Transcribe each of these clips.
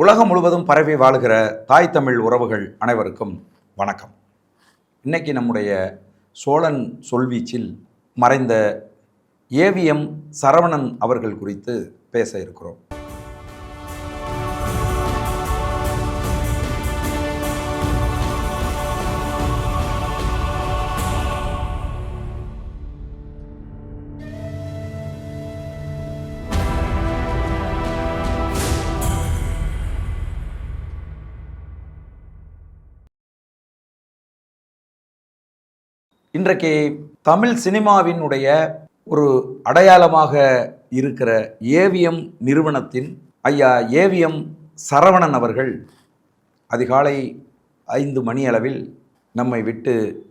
உலகம் முழுவதும் பரவி வாழுகிற தாய் தமிழ் உறவுகள் அனைவருக்கும் வணக்கம். இன்னைக்கு நம்முடைய சோழன் சொல்வீச்சில் மறைந்த ஏவிஎம் சரவணன் அவர்கள் குறித்து பேச இருக்கிறோம். இன்றைக்கு தமிழ் சினிமாவினுடைய ஒரு அடையாளமாக இருக்கிற ஏவிஎம் நிறுவனத்தின் ஐயா ஏவிஎம் சரவணன் அவர்கள் அதிகாலை ஐந்து மணி அளவில் நம்மை விட்டு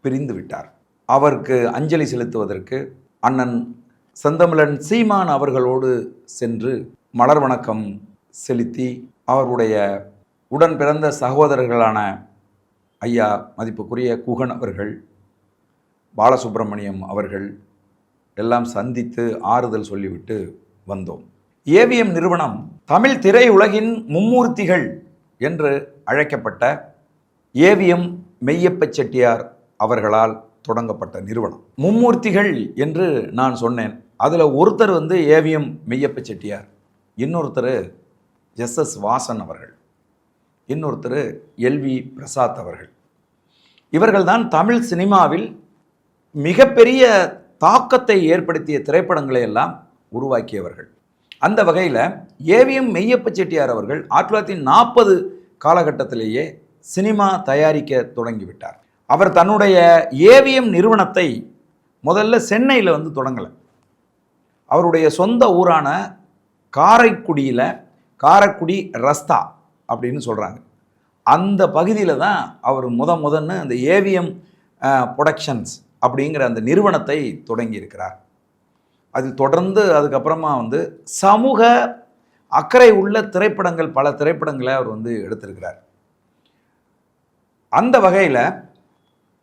பிரிந்து விட்டார். அவருக்கு அஞ்சலி செலுத்துவதற்கு அண்ணன் செந்தமிழன் சீமான் அவர்களோடு சென்று மலர் வணக்கம் செலுத்தி அவருடைய உடன் பிறந்த சகோதரர்களான ஐயா மதிப்புக்குரிய குகன் அவர்கள் பாலசுப்ரமணியம் அவர்கள் எல்லாம் சந்தித்து ஆறுதல் சொல்லிவிட்டு வந்தோம். ஏவிஎம் நிறுவனம் தமிழ் திரையுலகின் மும்மூர்த்திகள் என்று அழைக்கப்பட்ட ஏவிஎம் மெய்யப்ப செட்டியார் அவர்களால் தொடங்கப்பட்ட நிறுவனம். மும்மூர்த்திகள் என்று நான் சொன்னேன். அதில் ஒருத்தர் வந்து ஏவிஎம் மெய்யப்ப செட்டியார். இன்னொருத்தர் எஸ் எஸ் வாசன் அவர்கள். இன்னொருத்தர் எல்வி பிரசாத் அவர்கள். இவர்கள்தான் தமிழ் சினிமாவில் மிகப்பெரிய தாக்கத்தை ஏற்படுத்திய திரைப்படங்களை எல்லாம் உருவாக்கியவர்கள். அந்த வகையில் ஏவிஎம் மெய்யப்ப செட்டியார் அவர்கள் ஆயிரத்தி தொள்ளாயிரத்தி நாற்பது காலகட்டத்திலேயே சினிமா தயாரிக்க தொடங்கிவிட்டார். அவர் தன்னுடைய ஏவிஎம் நிறுவனத்தை முதல்ல சென்னையில் வந்து தொடங்கலை. அவருடைய சொந்த ஊரான காரைக்குடியில் காரைக்குடி ரஸ்தா அப்படின்னு சொல்கிறாங்க அந்த பகுதியில் தான் அவர் முத முதன்னு அந்த ஏவிஎம் ப்ரொடக்ஷன்ஸ் அப்படிங்கிற அந்த நிறுவனத்தை தொடங்கி இருக்கிறார் அதில் தொடர்ந்து அதுக்கப்புறமா வந்து சமூக அக்கறை உள்ள திரைப்படங்கள் பல திரைப்படங்களை அவர் வந்து எடுத்திருக்கிறார். அந்த வகையில்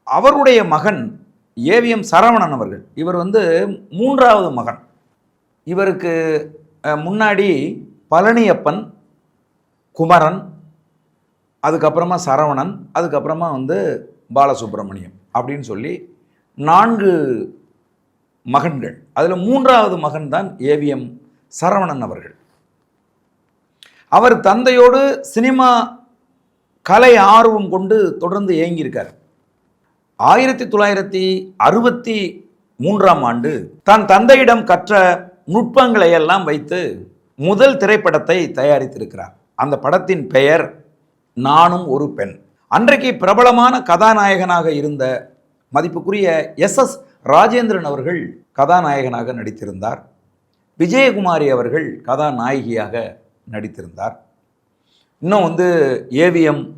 அவருடைய மகன் ஏவிஎம் சரவணன் அவர்கள் இவர் வந்து மூன்றாவது மகன். இவருக்கு முன்னாடி பழனியப்பன் குமரன் அதுக்கப்புறமா சரவணன் அதுக்கப்புறமா வந்து பாலசுப்ரமணியம் அப்படின்னு சொல்லி நான்கு மகன்கள். அதில் மூன்றாவது மகன் தான் ஏவிஎம் சரவணன் அவர்கள். அவர் தந்தையோடு சினிமா கலை ஆர்வம் கொண்டு தொடர்ந்து இயங்கியிருக்கார். ஆயிரத்தி தொள்ளாயிரத்தி அறுபத்தி மூன்றாம் ஆண்டு தன் தந்தையிடம் கற்ற நுட்பங்களை எல்லாம் வைத்து முதல் திரைப்படத்தை தயாரித்திருக்கிறார். அந்த படத்தின் பெயர் நானும் ஒரு பெண். அன்றைக்கு பிரபலமான கதாநாயகனாக இருந்த மதிப்புக்குரிய எஸ் எஸ் ராஜேந்திரன் அவர்கள் கதாநாயகனாக நடித்திருந்தார். விஜயகுமாரி அவர்கள் கதாநாயகியாக நடித்திருந்தார். இன்னும் வந்து ஏவிஎம்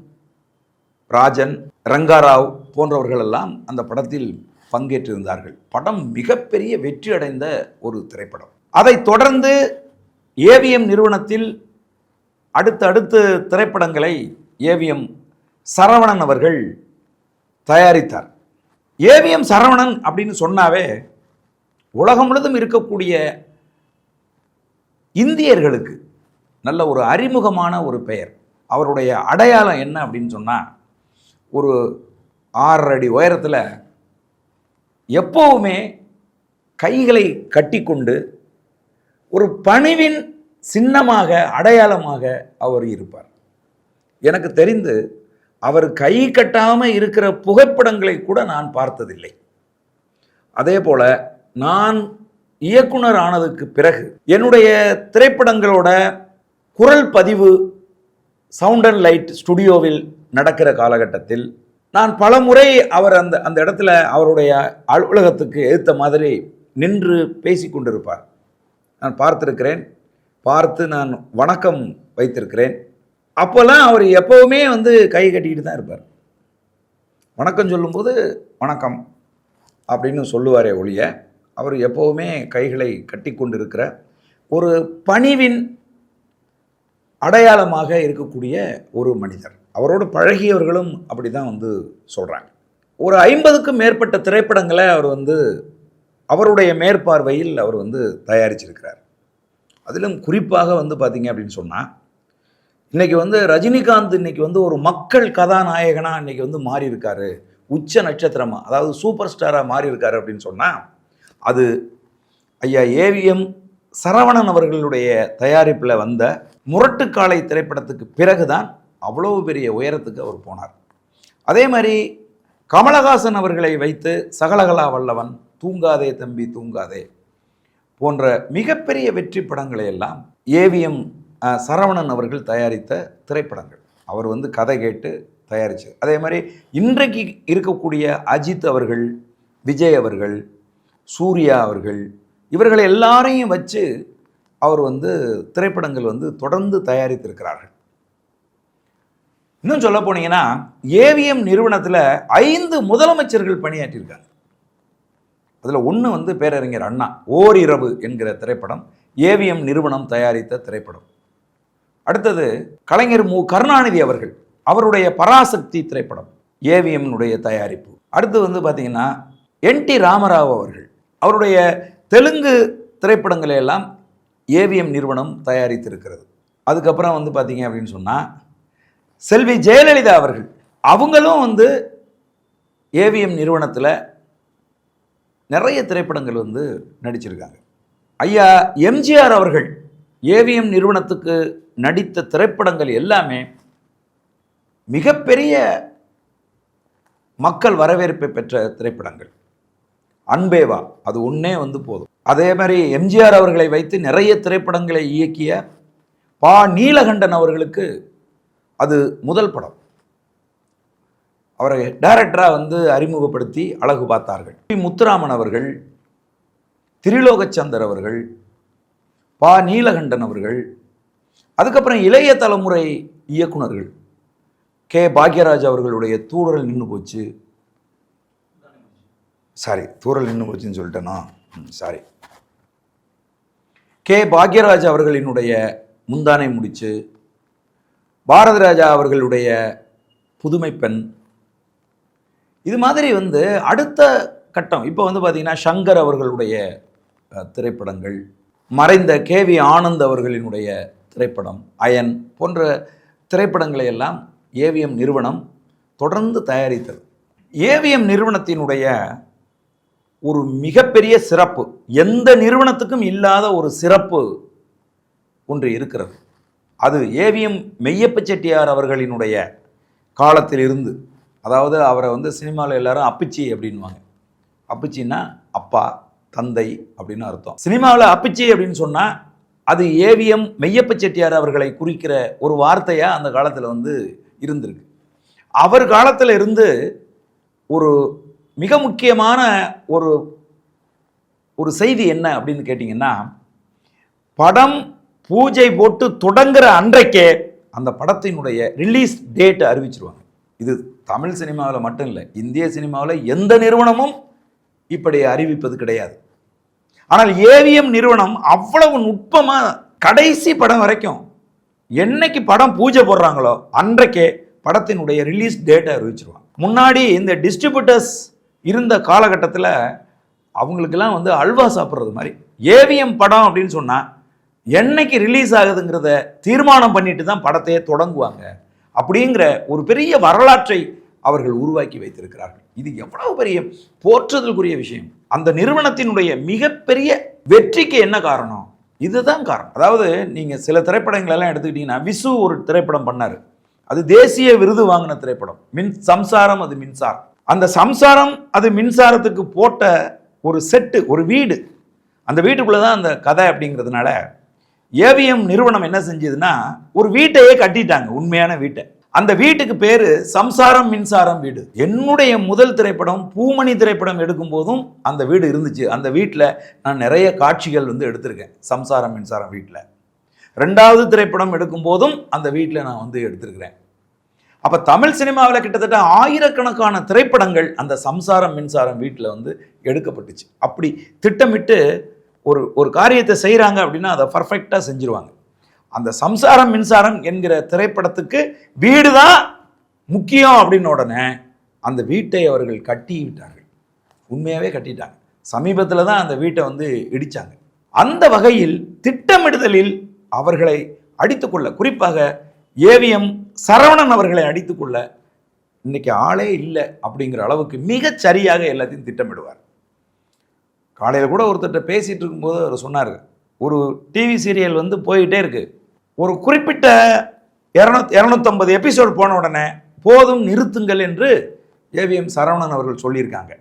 ராஜன் ரங்காராவ் போன்றவர்கள் எல்லாம் அந்த படத்தில் பங்கேற்றிருந்தார்கள். படம் மிகப்பெரிய வெற்றி அடைந்த ஒரு திரைப்படம். அதைத் தொடர்ந்து ஏவிஎம் நிறுவனத்தில் அடுத்த அடுத்து திரைப்படங்களை ஏவிஎம் சரவணன் அவர்கள் தயாரித்தார். ஏவிஎம் சரவணன் அப்படின்னு சொன்னாவே உலகம் முழுதும் இருக்கக்கூடிய இந்தியர்களுக்கு நல்ல ஒரு அறிமுகமான ஒரு பெயர். அவருடைய அடையாளம் என்ன அப்படின்னு சொன்னால் ஒரு ஆறரை அடி உயரத்தில் எப்போவுமே கைகளை கட்டிக்கொண்டு ஒரு பணிவின் சின்னமாக அடையாளமாக அவர் இருப்பார். எனக்கு தெரிந்து அவர் கை கட்டாமல் இருக்கிற புகைப்படங்களை கூட நான் பார்த்ததில்லை. அதே போல நான் இயக்குனர் ஆனதுக்கு பிறகு என்னுடைய திரைப்படங்களோட குரல் பதிவு சவுண்ட் அண்ட் லைட் ஸ்டுடியோவில் நடக்கிற காலகட்டத்தில் நான் பல முறை அவர் அந்த அந்த இடத்துல அவருடைய அலுவலகத்துக்கு எதிர்த்த மாதிரி நின்று பேசி கொண்டிருப்பார். நான் பார்த்திருக்கிறேன். பார்த்து நான் வணக்கம் வைத்திருக்கிறேன். அப்போல்லாம் அவர் எப்போவுமே வந்து கை கட்டிக்கிட்டு தான் இருப்பார். வணக்கம் சொல்லும்போது வணக்கம் அப்படின்னு சொல்லுவாரே ஒழிய அவர் எப்போவுமே கைகளை கட்டி கொண்டிருக்கிற ஒரு பணிவின் அடையாளமாக இருக்கக்கூடிய ஒரு மனிதர். அவரோடு பழகியவர்களும் அப்படி தான் வந்து சொல்கிறாங்க ஒரு ஐம்பதுக்கும் மேற்பட்ட திரைப்படங்களை அவர் வந்து அவருடைய மேற்பார்வையில் அவர் வந்து தயாரிச்சிருக்கிறார். அதிலும் குறிப்பாக வந்து பார்த்திங்க அப்படின்னு சொன்னால் இன்னைக்கு வந்து ரஜினிகாந்த் இன்னைக்கு வந்து ஒரு மக்கள் கதாநாயகனாக இன்னைக்கு வந்து மாறி இருக்காரு உச்ச நட்சத்திரமாக அதாவது சூப்பர் ஸ்டாராக மாறி இருக்காரு அப்படின்னு சொன்னால் அது ஐயா ஏவிஎம் சரவணன் அவர்களுடைய தயாரிப்பில் வந்த முரட்டுக்காலை திரைப்படத்துக்கு பிறகுதான் அவ்வளவு பெரிய உயரத்துக்கு அவர் போனார். அதே மாதிரி கமலஹாசன் அவர்களை வைத்து சகலகலா வல்லவன் தூங்காதே தம்பி தூங்காதே போன்ற மிகப்பெரிய வெற்றி படங்களை எல்லாம் ஏவிஎம் சரவணன் அவர்கள் தயாரித்த திரைப்படங்கள். அவர் வந்து கதை கேட்டு தயாரிச்சு அதே மாதிரி இன்றைக்கு இருக்கக்கூடிய அஜித் அவர்கள் விஜய் அவர்கள் சூர்யா அவர்கள் இவர்களை எல்லாரையும் வச்சு அவர் வந்து திரைப்படங்கள் வந்து தொடர்ந்து தயாரித்திருக்கிறார்கள். இன்னும் சொல்ல போனீங்கன்னா ஏவிஎம் நிறுவனத்தில் ஐந்து முதலமைச்சர்கள் பணியாற்றியிருக்காங்க. அதில் ஒன்று வந்து பேரறிஞர் அண்ணா ஓரிரவு என்கிற திரைப்படம் ஏவிஎம் நிறுவனம் தயாரித்த திரைப்படம். அடுத்தது கலைஞர் மு. கருணாநிதி அவர்கள் அவருடைய பராசக்தி திரைப்படம் ஏவிஎம்னுடைய தயாரிப்பு. அடுத்து வந்து பார்த்தீங்கன்னா என் டி ராமராவ் அவர்கள் அவருடைய தெலுங்கு திரைப்படங்களை எல்லாம் ஏவிஎம் நிறுவனம் தயாரித்திருக்கிறது. அதுக்கப்புறம் வந்து பார்த்தீங்க அப்படின்னு சொன்னால் செல்வி ஜெயலலிதா அவர்கள் அவங்களும் வந்து ஏவிஎம் நிறுவனத்தில் நிறைய திரைப்படங்கள் வந்து நடிச்சிருக்காங்க. ஐயா எம்ஜிஆர் அவர்கள் ஏவிஎம் நிறுவனத்துக்கு நடித்த திரைப்படங்கள் எல்லாமே மிகப்பெரிய மக்கள் வரவேற்பை பெற்ற திரைப்படங்கள். அன்பேவா அது ஒன்றே வந்து போதும். அதே மாதிரி எம்ஜிஆர் அவர்களை வைத்து நிறைய திரைப்படங்களை இயக்கிய பா. நீலகண்டன் அவர்களுக்கு அது முதல் படம். அவரை டைரக்டராக வந்து அறிமுகப்படுத்தி அழகு பார்த்தார்கள். பி. முத்துராமன் அவர்கள் திரிலோகச்சந்தர் அவர்கள் பா. நீலகண்டன் அவர்கள் அதுக்கப்புறம் இளைய தலைமுறை இயக்குனர்கள் கே. பாக்யராஜ் அவர்களுடைய தூரல் நின்று போச்சு. சாரி தூரல் நின்று போச்சுன்னு சொல்லிட்டேனா? Sorry K. பாக்யராஜ் அவர்களினுடைய முந்தானை முடிச்சு பாரத ராஜா அவர்களுடைய புதுமை பெண். இது மாதிரி வந்து அடுத்த கட்டம் இப்போ வந்து பார்த்தீங்கன்னா சங்கர் அவர்களுடைய திரைப்படங்கள் மறைந்த கே. வி. ஆனந்த் அவர்களினுடைய திரைப்படம் அயன் போன்ற திரைப்படங்களை எல்லாம் ஏவிஎம் நிறுவனம் தொடர்ந்து தயாரித்தது. ஏவிஎம் நிறுவனத்தினுடைய ஒரு மிகப்பெரிய சிறப்பு எந்த நிறுவனத்துக்கும் இல்லாத ஒரு சிறப்பு ஒன்று இருக்கிறது. அது ஏவிஎம் மெய்யப்ப செட்டியார் அவர்களினுடைய காலத்தில் இருந்து அதாவது அவரை வந்து சினிமாவில் எல்லாரும் அப்பிச்சி அப்படின்வாங்க அப்பிச்சின்னா அப்பா தந்தை அப்படின்னு அர்த்தம். சினிமாவில் அப்பிச்சி அப்படின்னு சொன்னால் அது ஏவிஎம் மெய்யப்ப செட்டியார் அவர்களை குறிக்கிற ஒரு வார்த்தையாக அந்த காலத்தில் வந்து இருந்திருக்கு. அவர் காலத்தில் இருந்து ஒரு மிக முக்கியமான ஒரு ஒரு செய்தி என்ன அப்படின்னு கேட்டிங்கன்னா படம் பூஜை போட்டு தொடங்குற அன்றைக்கே அந்த படத்தினுடைய ரிலீஸ் டேட் அறிவிச்சிருவாங்க. இது தமிழ் சினிமாவில் மட்டும் இல்லை இந்திய சினிமாவில் எந்த நிறுவனமும் இப்படி அறிவிப்பது கிடையாது. ஆனால் ஏவிஎம் நிறுவனம் அவ்வளவு நுட்பமாக கடைசி படம் வரைக்கும் என்னைக்கு படம் பூஜை போடுறாங்களோ அன்றைக்கே படத்தினுடைய ரிலீஸ் டேட்டை அறிவிச்சிருவாங்க. முன்னாடி இந்த டிஸ்ட்ரிபியூட்டர்ஸ் இருந்த காலகட்டத்தில் அவங்களுக்கெல்லாம் வந்து அல்வா சாப்பிட்றது மாதிரி. ஏவிஎம் படம் அப்படின்னு சொன்னால் என்னைக்கு ரிலீஸ் ஆகுதுங்கிறத தீர்மானம் பண்ணிட்டு தான் படத்தையே தொடங்குவாங்க அப்படிங்கிற ஒரு பெரிய வரலாற்றை அவர்கள் உருவாக்கி வைத்திருக்கிறார்கள். இது எவ்வளவு பெரிய போற்றுதலுக்குரிய விஷயம். அந்த நிறுவனத்தினுடைய மிகப்பெரிய வெற்றிக்கு என்ன காரணம்? இதுதான் காரணம். அதாவது நீங்கள் சில திரைப்படங்களெல்லாம் எடுத்துக்கிட்டிங்கன்னா எடுத்துக்கிட்டீங்கன்னா விசு ஒரு திரைப்படம் பண்ணார். அது தேசிய விருது வாங்கின திரைப்படம். மின் சம்சாரம் அது மின்சாரம். அந்த சம்சாரம் அது மின்சாரத்துக்கு போட்ட ஒரு செட்டு ஒரு வீடு. அந்த வீட்டுக்குள்ளே தான் அந்த கதை அப்படிங்கிறதுனால ஏவிஎம் நிறுவனம் என்ன செஞ்சதுன்னா ஒரு வீட்டையே கட்டிட்டாங்க உண்மையான வீட்டை. அந்த வீட்டுக்கு பேரு சம்சாரம் மின்சாரம் வீடு. என்னுடைய முதல் திரைப்படம் பூமணி திரைப்படம் எடுக்கும் போதும் அந்த வீடு இருந்துச்சு. அந்த வீட்டில் நான் நிறைய காட்சிகள் வந்து எடுத்திருக்கேன் சம்சாரம் மின்சாரம் வீட்டில் ரெண்டாவது திரைப்படம் எடுக்கும் போதும் அந்த வீட்டில் நான் வந்து எடுத்திருக்கிறேன். அப்போ தமிழ் சினிமாவில் கிட்டத்தட்ட ஆயிரக்கணக்கான திரைப்படங்கள் அந்த சம்சாரம் மின்சாரம் வீட்டில் வந்து எடுக்கப்பட்டுச்சு. அப்படி திட்டமிட்டு ஒரு ஒரு காரியத்தை செய்கிறாங்க அப்படின்னா அதை பர்ஃபெக்டாக செஞ்சுருவாங்க. அந்த சம்சாரம் மின்சாரம் என்கிற திரைப்படத்துக்கு வீடு தான் முக்கியம் அப்படின்ன உடனே அந்த வீட்டை அவர்கள் கட்டி விட்டார்கள் உண்மையாகவே கட்டிட்டாங்க. சமீபத்தில் தான் அந்த வீட்டை வந்து இடித்தாங்க அந்த வகையில் திட்டமிடுதலில் அவர்களை அடித்துக்கொள்ள குறிப்பாக ஏவிஎம் சரவணன் அவர்களை அடித்துக்கொள்ள இன்னைக்கு ஆளே இல்லை அப்படிங்கிற அளவுக்கு மிகச் சரியாக எல்லாத்தையும் திட்டமிடுவார். காலையில் கூட ஒருத்தர்கிட்ட பேசிகிட்டு இருக்கும்போது அவர் சொன்னார். ஒரு டிவி சீரியல் வந்து போயிட்டே இருக்குது ஒரு குறிப்பிட்ட இரநூத் இரநூத்தம்பது எபிசோட் போன உடனே போதும் நிறுத்துங்கள் என்று ஏவிஎம் சரவணன் அவர்கள் சொல்லியிருக்காங்க.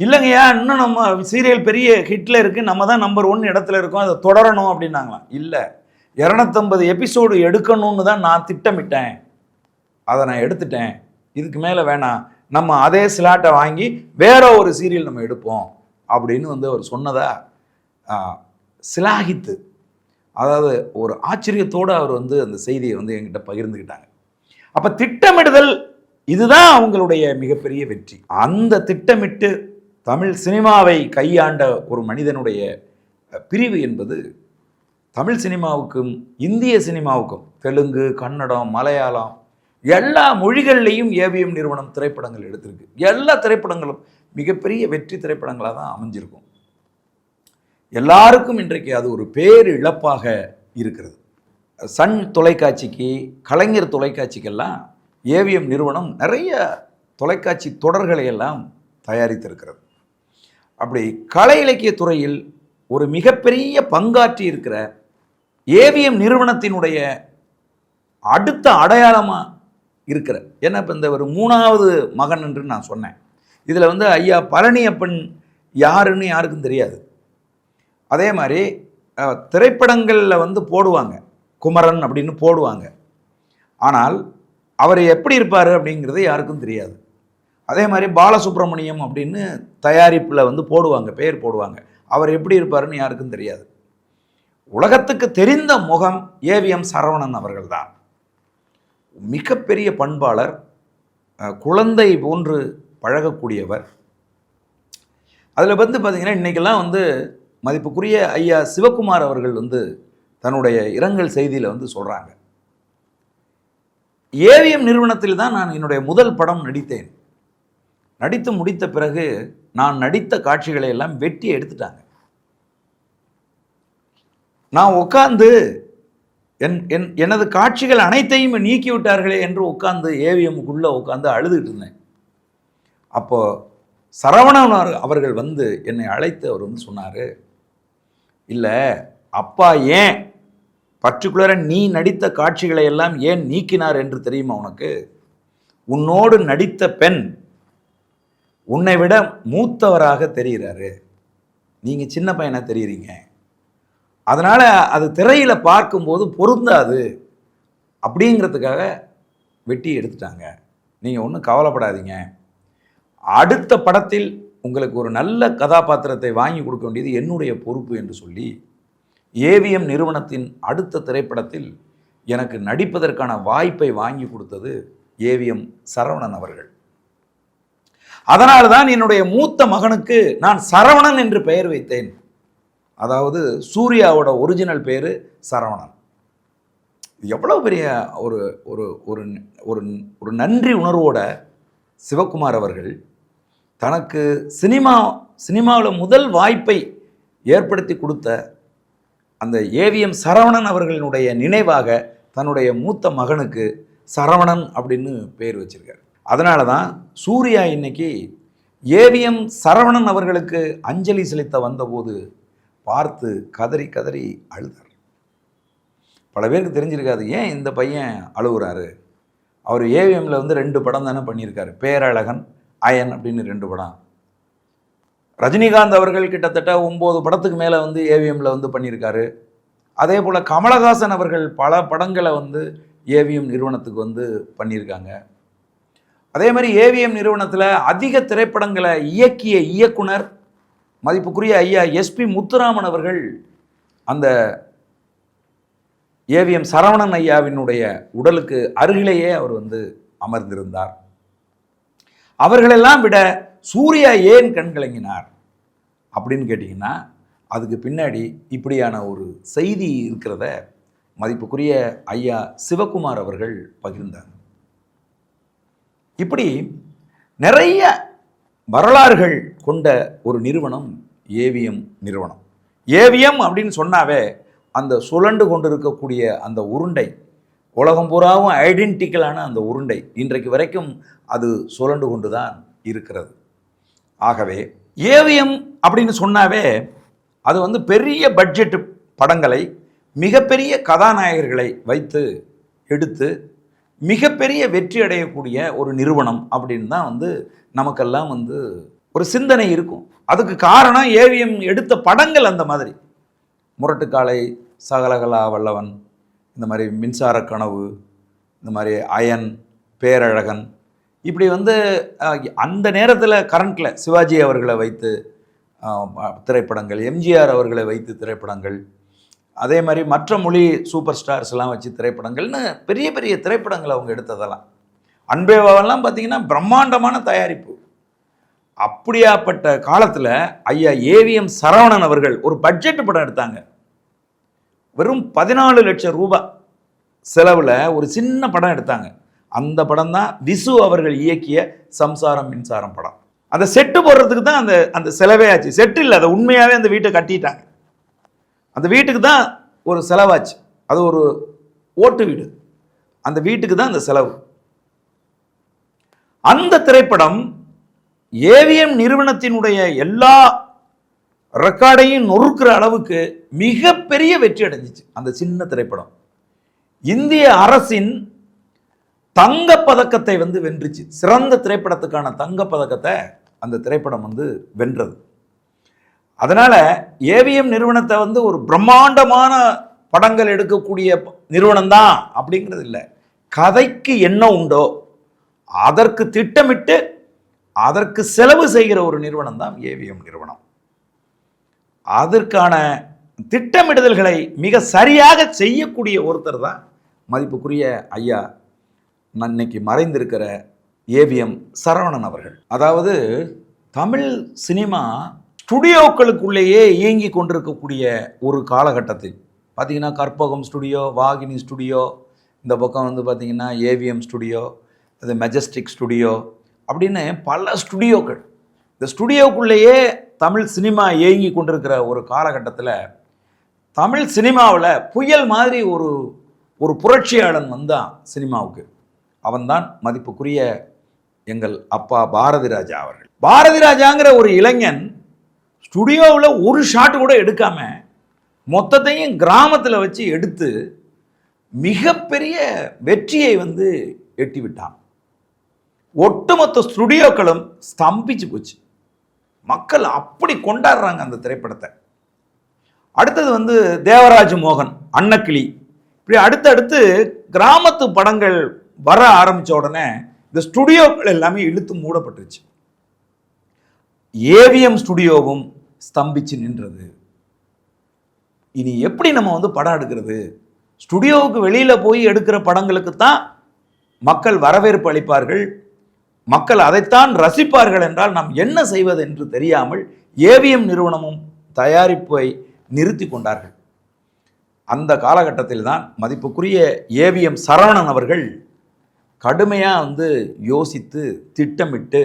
இல்லைங்கய்யா இன்னும் நம்ம சீரியல் பெரிய ஹிட்டில் இருக்குது நம்ம தான் நம்பர் ஒன் இடத்துல இருக்கோம் அதை தொடரணும் அப்படின்னாங்களாம். இல்லை இரநூத்தம்பது எபிசோடு எடுக்கணும்னு தான் நான் திட்டமிட்டேன். அதை நான் எடுத்துட்டேன். இதுக்கு மேலே வேணாம். நம்ம அதே ஸ்லாட்டை வாங்கி வேற ஒரு சீரியல் நம்ம எடுப்போம் அப்படின்னு வந்து அவர் சொன்னதா சிலாகித்து. அதாவது ஒரு ஆச்சரியத்தோடு அவர் வந்து அந்த செய்தியை வந்து என்கிட்ட பகிர்ந்துக்கிட்டாங்க அப்போ திட்டமிடுதல் இதுதான் அவங்களுடைய மிகப்பெரிய வெற்றி. அந்த திட்டமிட்டு தமிழ் சினிமாவை கையாண்ட ஒரு மனிதனுடைய பிரிவு என்பது தமிழ் சினிமாவுக்கும் இந்திய சினிமாவுக்கும் தெலுங்கு கன்னடம் மலையாளம் எல்லா மொழிகள்லையும் ஏவிஎம் நிறுவனம் திரைப்படங்கள் எடுத்திருக்கு. எல்லா திரைப்படங்களும் மிகப்பெரிய வெற்றி திரைப்படங்களாக தான் அமைஞ்சிருக்கும். எல்லாருக்கும் இன்றைக்கு அது ஒரு பேர் இழப்பாக இருக்கிறது. சன் தொலைக்காட்சிக்கு கலைஞர் தொலைக்காட்சிக்கெல்லாம் ஏவிஎம் நிறுவனம் நிறைய தொலைக்காட்சி தொடர்களை எல்லாம் தயாரித்திருக்கிறது. அப்படி கலை இலக்கிய துறையில் ஒரு மிகப்பெரிய பங்காற்றி இருக்கிற ஏவிஎம் நிறுவனத்தினுடைய அடுத்த அடையாளமாக இருக்கிற ஏன்னா இப்போ இந்த ஒரு மூணாவது மகன் என்று நான் சொன்னேன். இதில் வந்து ஐயா பழனியப்பன் யாருன்னு யாருக்கும் தெரியாது. அதே மாதிரி திரைப்படங்களில் வந்து போடுவாங்க. குமரன் அப்படின்னு போடுவாங்க. ஆனால் அவர் எப்படி இருப்பார் அப்படிங்கிறது யாருக்கும் தெரியாது. அதே மாதிரி பாலசுப்ரமணியம் அப்படின்னு தயாரிப்பில் வந்து போடுவாங்க பெயர் போடுவாங்க. அவர் எப்படி இருப்பாருன்னு யாருக்கும் தெரியாது. உலகத்துக்கு தெரிந்த முகம் ஏவிஎம் சரவணன் அவர்கள்தான் மிகப்பெரிய பண்பாளர் குழந்தை போன்று பழகக்கூடியவர். அதில் வந்து பார்த்திங்கன்னா இன்றைக்கெல்லாம் வந்து மதிப்புக்குரிய ஐயா சிவகுமார் அவர்கள் வந்து தன்னுடைய இரங்கல் செய்தியில் வந்து சொல்கிறாங்க ஏவிஎம் நிறுவனத்தில் தான் நான் என்னுடைய முதல் படம் நடித்தேன். நடித்து முடித்த பிறகு நான் நடித்த காட்சிகளை எல்லாம் வெட்டி எடுத்துட்டாங்க. நான் உட்கார்ந்து என் என் எனது காட்சிகள் அனைத்தையும் நீக்கி விட்டார்களே என்று உட்கார்ந்து ஏவிஎம்முக்குள்ளே உட்காந்து அழுதுகிட்டு இருந்தேன். அப்போது சரவணன் அவர்கள் வந்து என்னை அழைத்து அவர் வந்து சொன்னார் இல்லை அப்பா ஏன் பர்டிகுலராக நீ நடித்த காட்சிகளை எல்லாம் ஏன் நீக்கினார் என்று தெரியுமா உனக்கு? உன்னோடு நடித்த பெண் உன்னை விட மூத்தவராக தெரிகிறாரு. நீங்கள் சின்ன பையனாக தெரியுறீங்க. அதனால் அது திரையில் பார்க்கும்போது பொருந்தாது அப்படிங்கிறதுக்காக வெட்டி எடுத்துட்டாங்க. நீங்கள் ஒன்றும் கவலைப்படாதீங்க. அடுத்த படத்தில் உங்களுக்கு ஒரு நல்ல கதாபாத்திரத்தை வாங்கி கொடுக்க வேண்டியது என்னுடைய பொறுப்பு என்று சொல்லி ஏவிஎம் நிறுவனத்தின் அடுத்த திரைப்படத்தில் எனக்கு நடிப்பதற்கான வாய்ப்பை வாங்கி கொடுத்தது ஏவிஎம் சரவணன் அவர்கள். அதனால் தான் என்னுடைய மூத்த மகனுக்கு நான் சரவணன் என்று பெயர் வைத்தேன். அதாவது சூர்யாவோட ஒரிஜினல் பேர் சரவணன். எவ்வளோ பெரிய ஒரு ஒரு ஒரு ஒரு ஒரு நன்றி உணர்வோட சிவகுமார் அவர்கள் தனக்கு சினிமா சினிமாவில் முதல் வாய்ப்பை ஏற்படுத்தி கொடுத்த அந்த ஏவிஎம் சரவணன் அவர்களினுடைய நினைவாக தன்னுடைய மூத்த மகனுக்கு சரவணன் அப்படின்னு பேர் வச்சிருக்காரு. அதனால தான் சூர்யா இன்னைக்கு ஏவிஎம் சரவணன் அவர்களுக்கு அஞ்சலி செலுத்த வந்தபோது பார்த்து கதறி கதறி அழுதார். பல பேருக்கு தெரிஞ்சிருக்காது ஏன் இந்த பையன் அழுகுறாரு அவர் ஏவிஎம்மில் வந்து ரெண்டு படம் தானே பண்ணியிருக்காரு. பேரழகன் அயன் அப்படின்னு ரெண்டு படம். ரஜினிகாந்த் அவர்கள் கிட்டத்தட்ட ஒம்பது படத்துக்கு மேலே வந்து ஏவிஎம்ல வந்து பண்ணியிருக்காரு. அதே போல் கமலஹாசன் அவர்கள் பல படங்களை வந்து ஏவிஎம் நிறுவனத்துக்கு வந்து பண்ணியிருக்காங்க. அதே மாதிரி ஏவிஎம் நிறுவனத்தில் அதிக திரைப்படங்களை இயக்கிய இயக்குனர் மதிப்புக்குரிய ஐயா எஸ்பி முத்துராமன் அவர்கள் அந்த ஏவிஎம் சரவணன் ஐயாவினுடைய உடலுக்கு அருகிலேயே அவர் வந்து அமர்ந்திருந்தார். அவர்களெல்லாம் விட சூர்யா ஏன் கண்கலங்கினார் அப்படின்னு கேட்டிங்கன்னா அதுக்கு பின்னாடி இப்படியான ஒரு செய்தி இருக்கிறத மதிப்புக்குரிய ஐயா சிவகுமார் அவர்கள் பகிர்ந்தார். இப்படி நிறைய வரலாறுகள் கொண்ட ஒரு நிறுவனம் ஏவிஎம் நிறுவனம். ஏவிஎம் அப்படின்னு சொன்னாவே அந்த சுழண்டு கொண்டிருக்கக்கூடிய அந்த உருண்டை உலகம் பூராவும் ஐடென்டிக்கலான அந்த உருண்டை இன்றைக்கு வரைக்கும் அது சுழண்டு கொண்டு தான் இருக்கிறது. ஆகவே ஏவிஎம் அப்படின்னு சொன்னாவே அது வந்து பெரிய பட்ஜெட் படங்களை மிகப்பெரிய கதாநாயகர்களை வைத்து எடுத்து மிகப்பெரிய வெற்றி அடையக்கூடிய ஒரு நிறுவனம் அப்படின்னு தான் வந்து நமக்கெல்லாம் வந்து ஒரு சிந்தனை இருக்கும். அதுக்கு காரணம் ஏவிஎம் எடுத்த படங்கள் அந்த மாதிரி. முரட்டுக்காலை சகலகலா வல்லவன் இந்த மாதிரி மின்சார கனவு இந்த மாதிரி அயன் பேரழகன் இப்படி வந்து அந்த நேரத்தில் கரண்ட்டில் சிவாஜி அவர்களை வைத்து திரைப்படங்கள் எம்ஜிஆர் அவர்களை வைத்து திரைப்படங்கள் அதே மாதிரி மற்ற மொழி சூப்பர் ஸ்டார்ஸ்லாம் வச்சு திரைப்படங்கள்னு பெரிய பெரிய திரைப்படங்கள் அவங்க எடுத்ததெல்லாம். அன்பேவாவெல்லாம் பார்த்தீங்கன்னா பிரம்மாண்டமான தயாரிப்பு. அப்படியாப்பட்ட காலத்தில் ஐயா ஏவிஎம் சரவணன் அவர்கள் ஒரு பட்ஜெட் படம் எடுத்தாங்க. வெறும் பதினாலு லட்சம் ரூபாய் செலவில் ஒரு சின்ன படம் எடுத்தாங்க. அந்த படம் தான் விசு அவர்கள் இயக்கிய சம்சாரம் மின்சாரம் படம். அந்த செட்டு போடுறதுக்கு தான் அந்த அந்த செலவே ஆச்சு. செட்டு இல்லை அதை உண்மையாகவே அந்த வீட்டை கட்டிட்டாங்க. அந்த வீட்டுக்கு தான் ஒரு செலவாச்சு. அது ஒரு ஓட்டு வீடு. அந்த வீட்டுக்கு தான் அந்த செலவு. அந்த திரைப்படம் ஏவிஎம் நிறுவனத்தினுடைய எல்லா ரெக்கார்டையும் நொறுக்கிற அளவுக்கு மிகப்பெரிய வெற்றி அடைஞ்சிச்சு அந்த சின்ன திரைப்படம். இந்திய அரசின் தங்க பதக்கத்தை வந்து வென்றுச்சு. சிறந்த திரைப்படத்துக்கான தங்க பதக்கத்தை அந்த திரைப்படம் வந்து வென்றது. அதனால் ஏவிஎம் நிறுவனத்தை வந்து ஒரு பிரம்மாண்டமான படங்கள் எடுக்கக்கூடிய நிறுவனம் தான் அப்படிங்கிறது இல்லை. கதைக்கு என்ன உண்டோ அதற்கு திட்டமிட்டு அதற்கு செலவு செய்கிற ஒரு நிறுவனம் தான் ஏவிஎம் நிறுவனம். அதற்கான திட்டமிடுதல்களை மிக சரியாக செய்யக்கூடிய ஒருத்தர் தான் மதிப்புக்குரிய ஐயா நான் இன்னைக்கு மறைந்திருக்கிற ஏவிஎம் சரவணன் அவர்கள். அதாவது தமிழ் சினிமா ஸ்டுடியோக்களுக்குள்ளேயே இயங்கி கொண்டிருக்கக்கூடிய ஒரு காலகட்டத்தில். பார்த்தீங்கன்னா கற்பகம் ஸ்டுடியோ வாகினி ஸ்டுடியோ இந்த பக்கம் வந்து பார்த்திங்கன்னா ஏவிஎம் ஸ்டுடியோ அது மெஜஸ்டிக் ஸ்டுடியோ அப்படின்னு பல ஸ்டுடியோக்கள். இந்த ஸ்டுடியோக்குள்ளேயே தமிழ் சினிமா இயங்கி கொண்டிருக்கிற ஒரு காலகட்டத்தில் தமிழ் சினிமாவில் புயல் மாதிரி ஒரு ஒரு புரட்சியாளன் வந்தான் சினிமாவுக்கு. அவன்தான் மதிப்புக்குரிய எங்கள் அப்பா பாரதி ராஜா அவர்கள். பாரதி ராஜாங்கிற ஒரு இளைஞன் ஸ்டுடியோவில் ஒரு ஷாட் கூட எடுக்காம மொத்தத்தையும் கிராமத்தில் வச்சு எடுத்து மிகப்பெரிய வெற்றியை வந்து எட்டி விட்டான் ஒட்டுமொத்த ஸ்டுடியோக்களும் ஸ்தம்பிச்சு போச்சு. மக்கள் அப்படி கொண்டாடுறாங்க அந்த திரைப்படத்தை. அடுத்தது வந்து தேவராஜ் மோகன் அன்னக்கிளி. இப்படி அடுத்தடுத்து கிராமத்து படங்கள் வர ஆரம்பித்த உடனே இந்த ஸ்டுடியோக்கள் எல்லாமே இழுத்து மூடப்பட்டுருச்சு. ஏவிஎம் ஸ்டுடியோவும் ஸ்தம்பிச்சு நின்றது. இனி எப்படி நம்ம வந்து படம் எடுக்கிறது? ஸ்டுடியோவுக்கு வெளியில் போய் எடுக்கிற படங்களுக்கு தான் மக்கள் வரவேற்பு அளிப்பார்கள். மக்கள் அதைத்தான் ரசிப்பார்கள் என்றால் நாம் என்ன செய்வது என்று தெரியாமல் ஏவிஎம் நிறுவனமும் தயாரிப்பை நிறுத்தி கொண்டார்கள். அந்த காலகட்டத்தில் தான் மதிப்புக்குரிய ஏவிஎம் சரவணன் அவர்கள் கடுமையாக வந்து யோசித்து திட்டமிட்டு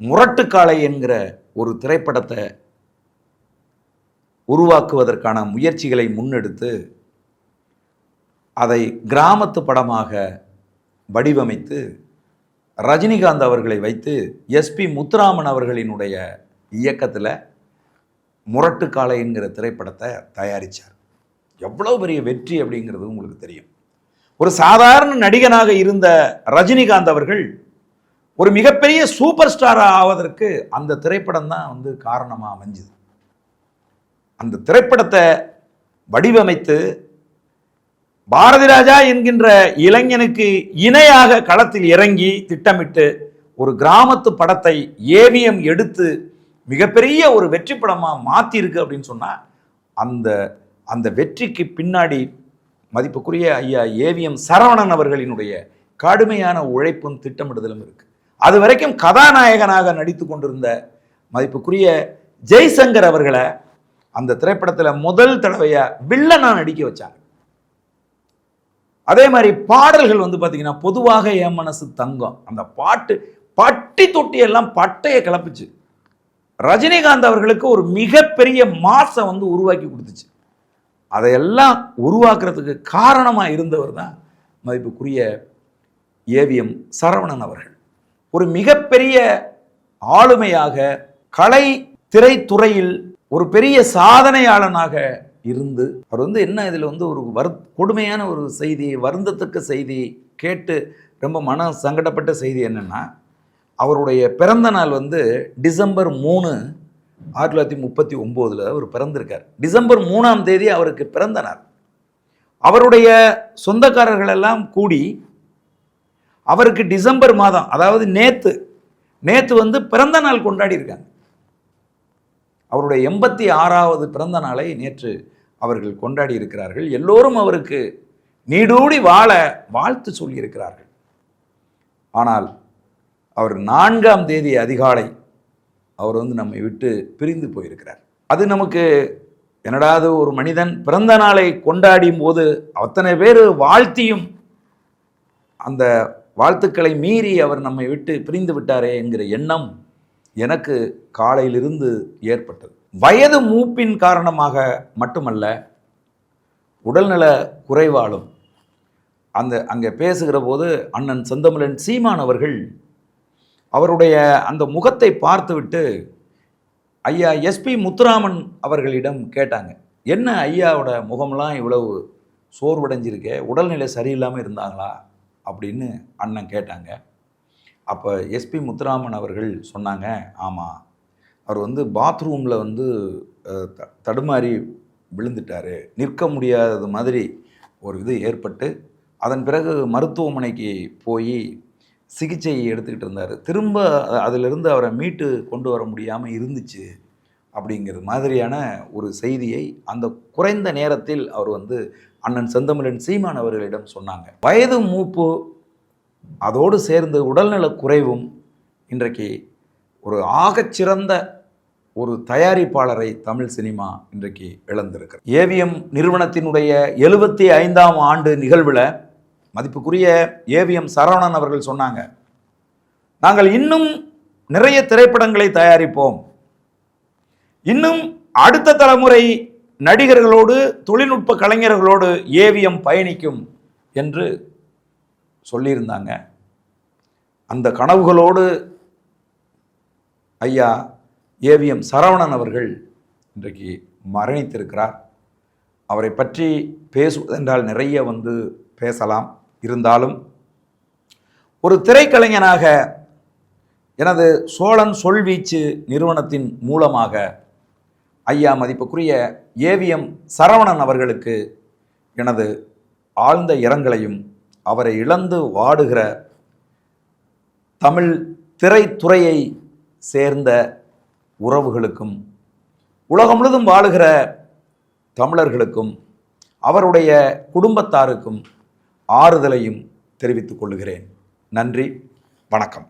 முரட்டுக்காலை என்கிற ஒரு திரைப்படத்தை உருவாக்குவதற்கான முயற்சிகளை முன்னெடுத்து அதை கிராமத்து படமாக வடிவமைத்து ரஜினிகாந்த் அவர்களை வைத்து எஸ்பி முத்துராமன் அவர்களினுடைய இயக்கத்தில் முரட்டு என்கிற திரைப்படத்தை தயாரித்தார் எவ்வளோ பெரிய வெற்றி அப்படிங்கிறது உங்களுக்கு தெரியும். ஒரு சாதாரண நடிகனாக இருந்த ரஜினிகாந்த் அவர்கள் ஒரு மிகப்பெரிய சூப்பர் ஸ்டாராக ஆவதற்கு அந்த திரைப்படம் தான் வந்து காரணமாக அமைஞ்சுது. அந்த திரைப்படத்தை வடிவமைத்து பாரதி ராஜா என்கின்ற இளைஞனுக்கு இணையாக களத்தில் இறங்கி திட்டமிட்டு ஒரு கிராமத்து படத்தை ஏவிஎம் எடுத்து மிகப்பெரிய ஒரு வெற்றி படமாக மாற்றிருக்கு அப்படின்னு சொன்னால் அந்த அந்த வெற்றிக்கு பின்னாடி மதிப்புக்குரிய ஐயா ஏவிஎம் சரவணன் அவர்களினுடைய கடுமையான உழைப்பும் திட்டமிடுதலும் இருக்குது அது வரைக்கும் கதாநாயகனாக நடித்து கொண்டிருந்த மதிப்புக்குரிய ஜெய்சங்கர் அவர்களை அந்த திரைப்படத்தில் முதல் தடவையாக வில்லனாக நடிக்க வச்சாங்க. அதே மாதிரி பாடல்கள் வந்து பார்த்தீங்கன்னா பொதுவாக என் மனசு தங்கம். அந்த பாட்டு பட்டி தொட்டி எல்லாம் பட்டையை கிளப்புச்சு. ரஜினிகாந்த் அவர்களுக்கு ஒரு மிகப்பெரிய மாசை வந்து உருவாக்கி கொடுத்துச்சு. அதையெல்லாம் உருவாக்குறதுக்கு காரணமாக இருந்தவர் தான் மதிப்புக்குரிய ஏவிஎம் சரவணன் அவர்கள். ஒரு மிகப்பெரிய ஆளுமையாக கலை திரைத்துறையில் ஒரு பெரிய சாதனையாளனாக இருந்து அவர் வந்து என்ன இதில் வந்து ஒரு வரு கொடுமையான ஒரு செய்தி வருந்தத்தக்க செய்தி கேட்டு ரொம்ப மன சங்கடப்பட்ட செய்தி என்னென்னா அவருடைய பிறந்த நாள் வந்து டிசம்பர் மூணு ஆயிரத்தி தொள்ளாயிரத்தி முப்பத்தி ஒம்போதில் அவர் பிறந்திருக்கார். டிசம்பர் மூணாம் தேதி அவருக்கு பிறந்த நாள். அவருடைய சொந்தக்காரர்கள் எல்லாம் கூடி அவருக்கு டிசம்பர் மாதம் அதாவது நேற்று நேற்று வந்து பிறந்த நாள் கொண்டாடி இருக்காங்க. அவருடைய எண்பத்தி ஆறாவது பிறந்த நாளை நேற்று அவர்கள் கொண்டாடி இருக்கிறார்கள். எல்லோரும் அவருக்கு நீடூடி வாழ வாழ்த்து சொல்லியிருக்கிறார்கள். ஆனால் அவர் நான்காம் தேதி அதிகாலை அவர் வந்து நம்மை விட்டு பிரிந்து போயிருக்கிறார். அது நமக்கு என்னடாது ஒரு மனிதன் பிறந்த நாளை கொண்டாடியும் போது அத்தனை பேர் வாழ்த்தியும் அந்த வாழ்த்துக்களை மீறி அவர் நம்மை விட்டு பிரிந்து விட்டாரே என்கிற எண்ணம் எனக்கு காலையிலிருந்து ஏற்பட்டது. வயது மூப்பின் காரணமாக மட்டுமல்ல உடல்நல குறைவாலும் அந்த அங்கே பேசுகிற போது அண்ணன் செந்தமிழன் சீமான் அவர்கள் அவருடைய அந்த முகத்தை பார்த்துவிட்டு ஐயா எஸ்பி முத்துராமன் அவர்களிடம் கேட்டாங்க என்ன ஐயாவோட முகம்லாம் இவ்வளவு சோர்வடைஞ்சிருக்கே உடல்நிலை சரியில்லாமல் இருந்தாங்களா? அப்படின்னு அண்ணன் கேட்டாங்க. அப்போ எஸ்பி முத்துராமன் அவர்கள் சொன்னாங்க ஆமாம் அவர் வந்து பாத்ரூமில் வந்து த- தடுமாறி விழுந்துட்டார். நிற்க முடியாதது மாதிரி ஒரு இது ஏற்பட்டு அதன் பிறகு மருத்துவமனைக்கு போய் சிகிச்சை எடுத்துக்கிட்டு இருந்தார். திரும்ப அதிலிருந்து அவரை மீட்டு கொண்டு வர முடியாமல் இருந்துச்சு அப்படிங்கிறது மாதிரியான ஒரு செய்தியை அந்த குறைந்த நேரத்தில் அவர் வந்து அண்ணன் செந்தமிழன் சீமான் அவர்களிடம் சொன்னாங்க. வயது மூப்பு அதோடு சேர்ந்து உடல்நலக் குறைவும் இன்றைக்கு ஒரு ஆகச்சிறந்த ஒரு தயாரிப்பாளரை தமிழ் சினிமா இன்றைக்கு இழந்திருக்கிறது. ஏவிஎம் நிறுவனத்தினுடைய எழுபத்தி ஐந்தாம் ஆண்டு நிகழ்வில் மதிப்புக்குரிய ஏவிஎம் சரவணன் அவர்கள் சொன்னாங்க நாங்கள் இன்னும் நிறைய திரைப்படங்களை தயாரிப்போம். இன்னும் அடுத்த தலைமுறை நடிகர்களோடு தொழில்நுட்ப கலைஞர்களோடு ஏவிஎம் பயணிக்கும் என்று சொல்லியிருந்தாங்க. அந்த கனவுகளோடு ஐயா ஏவிஎம் சரவணன் அவர்கள் இன்றைக்கு மரணித்திருக்கிறார். அவரை பற்றி பேசுவதென்றால் நிறைய வந்து பேசலாம். இருந்தாலும் ஒரு திரைக்கலைஞனாக எனது சோழன் சொல்வீச்சு நிறுவனத்தின் மூலமாக ஐயா மதிப்புக்குரிய ஏவிஎம் சரவணன் அவர்களுக்கு எனது ஆழ்ந்த இரங்கலையும் அவரை இழந்து வாடுகிற தமிழ் திரைத்துறையை சேர்ந்த உறவுகளுக்கும் உலகம் முழுதும் வாழுகிற தமிழர்களுக்கும் அவருடைய குடும்பத்தாருக்கும் ஆறுதலையும் தெரிவித்துக் கொள்கிறேன். நன்றி வணக்கம்.